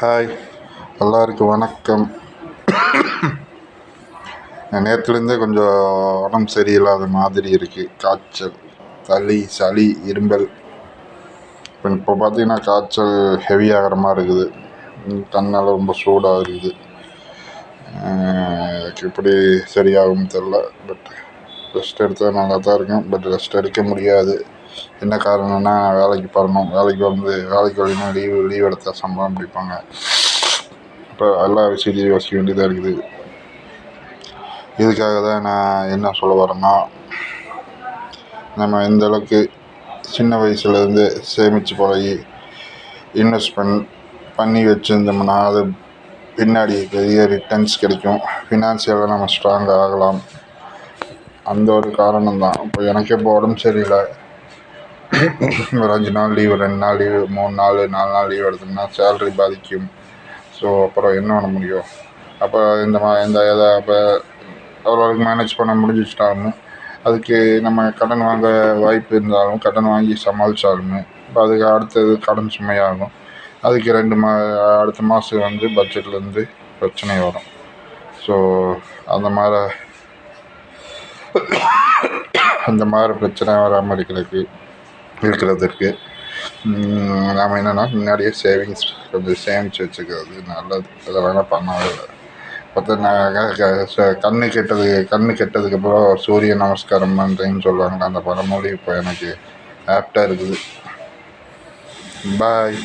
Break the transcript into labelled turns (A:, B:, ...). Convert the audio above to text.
A: Hi எல்லாருக்கும் வணக்கம். நேற்றுலேருந்தே கொஞ்சம் உடம்பு சரியில்லாத மாதிரி இருக்குது காய்ச்சல் சளி சளி இரும்பல். இப்போ இப்போ பார்த்தீங்கன்னா காய்ச்சல் ஹெவியாகிற மாதிரி இருக்குது. கண்ணால் ரொம்ப சூடாக இருக்குது. எனக்கு எப்படி சரியாகும் தெரில பட் ரெஸ்ட் எடுத்தால் நல்லா தான் இருக்கும். பட் ரெஸ்ட் எடுக்க முடியாது. என்ன காரணம்னா வேலைக்கு போகணும் வேலைக்கு வந்து வேலைக்கு வரணும் லீவு லீவ் எடுத்தால் சம்பளம் பிடிப்பாங்க. இப்போ எல்லா விஷயத்தையும் யோசிக்க வேண்டியதாக இருக்குது. இதுக்காக தான் நான் என்ன சொல்ல வரேன்னா நம்ம இந்த அளவுக்கு சின்ன வயசுலேருந்து சேமித்து பழகி இன்வெஸ்ட்மெண்ட் பண்ணி வச்சுருந்தோம்னா அது பின்னாடி பெரிய ரிட்டர்ன்ஸ் கிடைக்கும். ஃபினான்சியலாக நம்ம ஸ்ட்ராங் ஆகலாம். அந்த ஒரு காரணம் தான் இப்போ எனக்கு இப்போ உடம்பு சரியில்லை. ஒரு அஞ்சு நாள் லீவு ரெண்டு நாள் லீவு மூணு நாள் நாலு நாள் லீவ் எடுத்தோம்னா சேல்ரி பாதிக்கும். ஸோ அப்புறம் என்ன பண்ண முடியும்? அப்போ இந்த மா இந்த இதை அப்போ ஓரளவுக்கு மேனேஜ் பண்ண முடிஞ்சிச்சிட்டாலும் அதுக்கு நம்ம கடன் வாங்க வாய்ப்பு இருந்தாலும் கடன் வாங்கி சமாளித்தாலுமே இப்போ அதுக்கு அடுத்தது கடன் சுமையாகும். அதுக்கு ரெண்டு மா அடுத்த மாதம் வந்து பட்ஜெட்லேருந்து பிரச்சனை வரும். ஸோ அந்த மாதிரி அந்த மாதிரி பிரச்சனை வராமல் இருக்கிறதுக்கு. இருக்கிறதுக்கு நாம் என்னென்னா முன்னாடியே சேவிங்ஸ் கொஞ்சம் சேமித்து வச்சுக்கிறது நல்லது. அதை வேணால் பண்ணவே இல்லை. பார்த்தா நான் கண்ணு கெட்டது கண்ணு கெட்டதுக்கப்புறம் சூரிய நமஸ்காரம் பண்ணுறேன்னு சொல்லுவாங்க அந்த பழமொழி இப்போ எனக்கு ஆப்டாக இருக்குது. பாய்